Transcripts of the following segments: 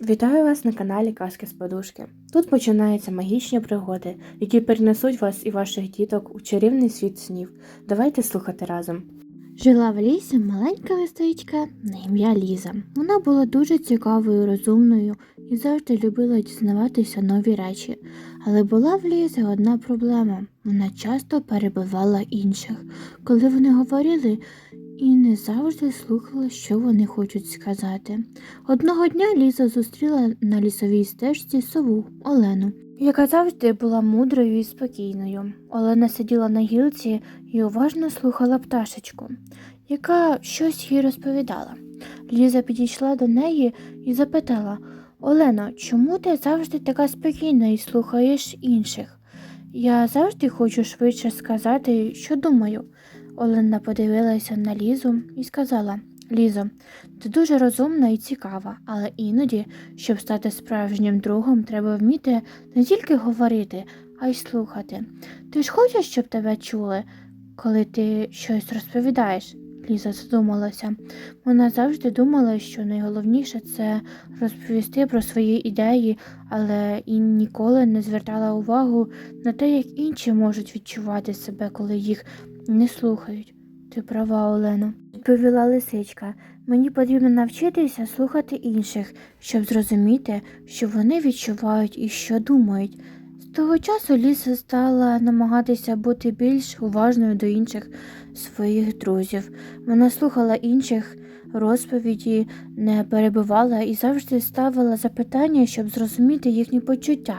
Вітаю вас на каналі Казки з Подушки. Тут починаються магічні пригоди, які перенесуть вас і ваших діток у чарівний світ снів. Давайте слухати разом. Жила в лісі маленька лисичка на ім'я Ліза. Вона була дуже цікавою, розумною і завжди любила дізнаватися нові речі. Але була в Лізі одна проблема. Вона часто перебивала інших, коли вони говорили, і не завжди слухала, що вони хочуть сказати. Одного дня Ліза зустріла на лісовій стежці сову Олену. Яка завжди була мудрою і спокійною. Олена сиділа на гілці і уважно слухала пташечку, яка щось їй розповідала. Ліза підійшла до неї і запитала Олено, чому ти завжди така спокійна і слухаєш інших? Я завжди хочу швидше сказати, що думаю. Олена подивилася на Лізу і сказала Лізо, ти дуже розумна і цікава, але іноді, щоб стати справжнім другом, треба вміти не тільки говорити, а й слухати. Ти ж хочеш, щоб тебе чули, коли ти щось розповідаєш? Ліза задумалася. Вона завжди думала, що найголовніше це розповісти про свої ідеї, але і ніколи не звертала увагу на те, як інші можуть відчувати себе, коли їх не слухають. Ти права, Олено, відповіла лисичка. Мені потрібно навчитися слухати інших, щоб зрозуміти, що вони відчувають і що думають. З того часу Ліса стала намагатися бути більш уважною до інших своїх друзів. Вона слухала інших розповіді, не перебивала і завжди ставила запитання, щоб зрозуміти їхні почуття.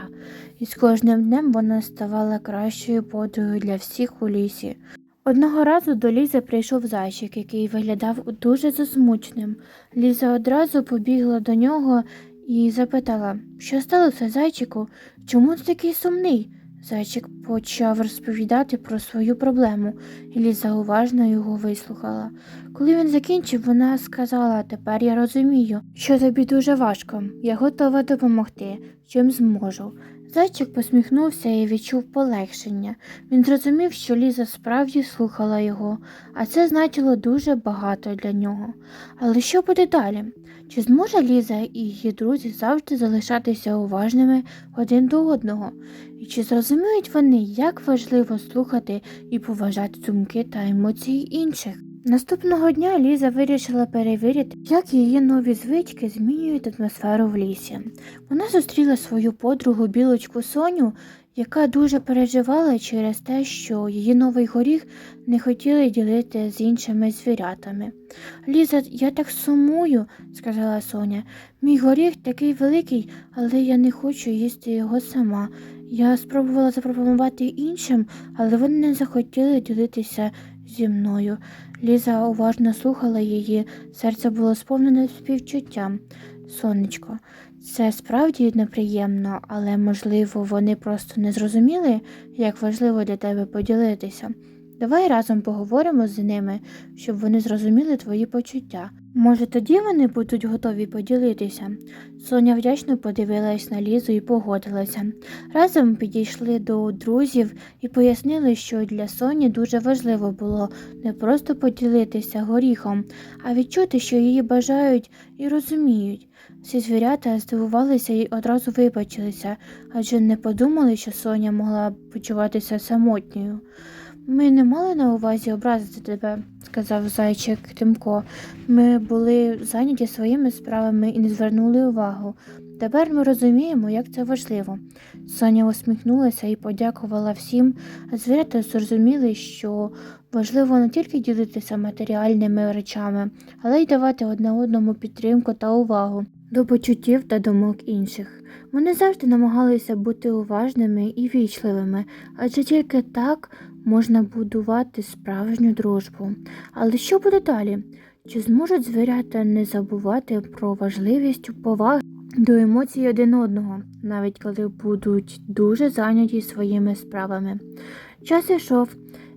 І з кожним днем вона ставала кращою подругою для всіх у лісі. Одного разу до Лізи прийшов зайчик, який виглядав дуже засмученим. Ліза одразу побігла до нього і запитала, що сталося, зайчику? Чому ти такий сумний? Зайчик почав розповідати про свою проблему, і Ліза уважно його вислухала. Коли він закінчив, вона сказала, тепер я розумію, що тобі дуже важко. Я готова допомогти, чим зможу. Зайчик посміхнувся і відчув полегшення. Він зрозумів, що Ліза справді слухала його, а це значило дуже багато для нього. Але що буде далі? Чи зможе Ліза і її друзі завжди залишатися уважними один до одного? І чи зрозуміють вони, як важливо слухати і поважати думки та емоції інших? Наступного дня Ліза вирішила перевірити, як її нові звички змінюють атмосферу в лісі. Вона зустріла свою подругу білочку Соню, яка дуже переживала через те, що її новий горіх не хотіли ділити з іншими звірятами. Ліза, я так сумую, сказала Соня. Мій горіх такий великий, але я не хочу їсти його сама. Я спробувала запропонувати іншим, але вони не захотіли ділитися зі мною. Ліза уважно слухала її, серце було сповнене співчуттям. Сонечко, це справді неприємно, але, можливо, вони просто не зрозуміли, як важливо для тебе поділитися. Давай разом поговоримо з ними, щоб вони зрозуміли твої почуття. Може, тоді вони будуть готові поділитися. Соня вдячно подивилась на Лізу і погодилася. Разом підійшли до друзів і пояснили, що для Соні дуже важливо було не просто поділитися горіхом, а відчути, що її бажають і розуміють. Всі звірята здивувалися і одразу вибачилися, адже не подумали, що Соня могла почуватися самотньою. Ми не мали на увазі образити тебе, сказав зайчик Тимко. Ми були зайняті своїми справами і не звернули увагу. Тепер ми розуміємо, як це важливо. Соня усміхнулася і подякувала всім, а звірята зрозуміли, що важливо не тільки ділитися матеріальними речами, але й давати одне одному підтримку та увагу до почуттів та думок інших. Вони завжди намагалися бути уважними і вічливими, адже тільки так можна будувати справжню дружбу. Але що буде далі? Чи зможуть звірята не забувати про важливість поваги до емоцій один одного, навіть коли будуть дуже зайняті своїми справами? Час ішов.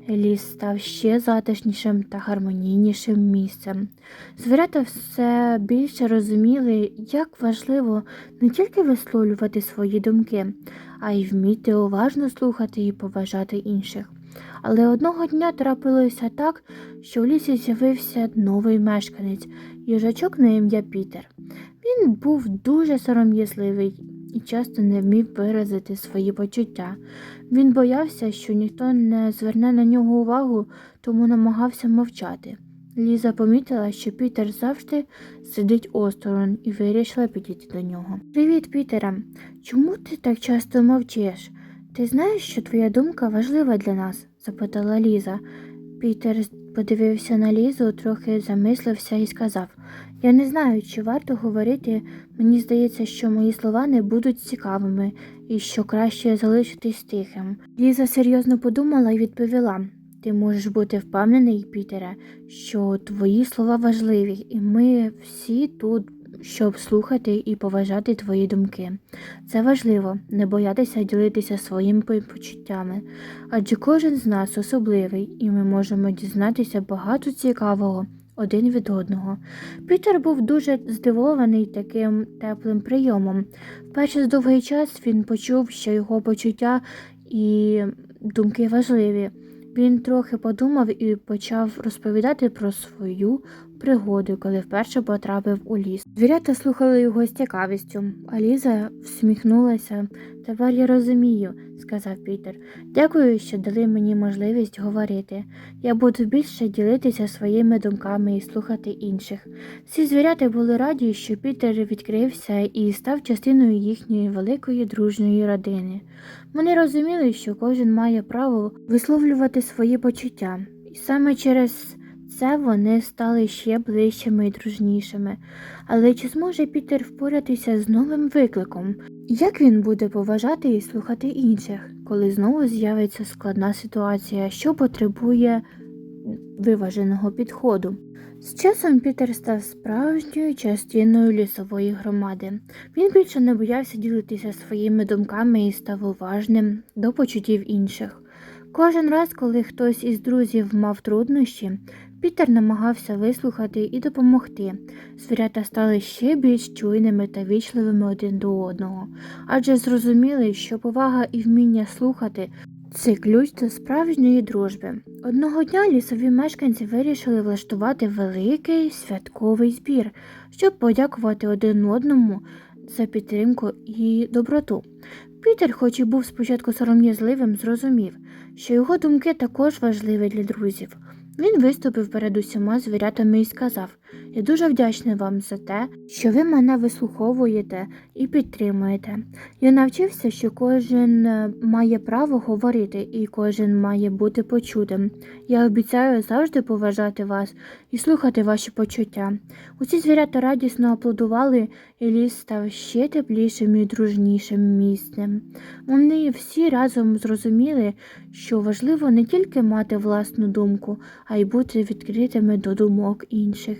Ліс став ще затишнішим та гармонійнішим місцем. Звірята все більше розуміли, як важливо не тільки висловлювати свої думки, а й вміти уважно слухати і поважати інших. Але одного дня трапилося так, що в лісі з'явився новий мешканець, їжачок на ім'я Пітер. Він був дуже сором'язливий і часто не вмів виразити свої почуття. Він боявся, що ніхто не зверне на нього увагу, тому намагався мовчати. Ліза помітила, що Пітер завжди сидить осторонь і вирішила підійти до нього. Привіт, Пітере. Чому ти так часто мовчиш? Ти знаєш, що твоя думка важлива для нас? запитала Ліза. Пітер подивився на Лізу, трохи замислився і сказав Я не знаю, чи варто говорити. Мені здається, що мої слова не будуть цікавими і що краще залишитись тихим. Ліза серйозно подумала і відповіла Ти можеш бути впевнений, Пітере, що твої слова важливі, і ми всі тут, щоб слухати і поважати твої думки. Це важливо не боятися ділитися своїми почуттями, адже кожен з нас особливий, і ми можемо дізнатися багато цікавого один від одного. Пітер був дуже здивований таким теплим прийомом. Вперше з довгий час він почув, що його почуття і думки важливі. Він трохи подумав і почав розповідати про свою пригоду, коли вперше потрапив у ліс. Звірята слухали його з цікавістю, а Ліза всміхнулася. Тепер я розумію, сказав Пітер. Дякую, що дали мені можливість говорити. Я буду більше ділитися своїми думками і слухати інших. Всі звірята були раді, що Пітер відкрився і став частиною їхньої великої дружньої родини. Вони розуміли, що кожен має право висловлювати свої почуття, і саме через це вони стали ще ближчими і дружнішими. Але чи зможе Пітер впоратися з новим викликом? Як він буде поважати і слухати інших, коли знову з'явиться складна ситуація, що потребує виваженого підходу? З часом Пітер став справжньою частиною лісової громади. Він більше не боявся ділитися своїми думками і став уважним до почуттів інших. Кожен раз, коли хтось із друзів мав труднощі, Пітер намагався вислухати і допомогти. Звірята стали ще більш чуйними та вічливими один до одного, адже зрозуміли, що повага і вміння слухати це ключ до справжньої дружби. Одного дня лісові мешканці вирішили влаштувати великий святковий збір, щоб подякувати один одному за підтримку і доброту. Пітер, хоч і був спочатку сором'язливим, зрозумів, що його думки також важливі для друзів. Він виступив перед усіма звірятами і сказав Я дуже вдячний вам за те, що ви мене вислуховуєте і підтримуєте. Я навчився, що кожен е, має право говорити і кожен має бути почутим. Я обіцяю завжди поважати вас і слухати ваші почуття. Усі звірята радісно аплодували, і ліс став ще теплішим і дружнішим місцем. Вони всі разом зрозуміли, що важливо не тільки мати власну думку, а й бути відкритими до думок інших.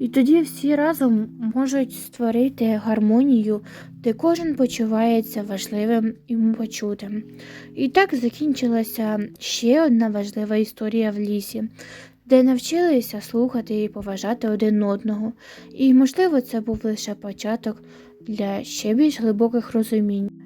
І тоді всі разом можуть створити гармонію, де кожен почувається важливим і почутим. І так закінчилася ще одна важлива історія в лісі, де навчилися слухати і поважати один одного. І, можливо, це був лише початок для ще більш глибоких розумінь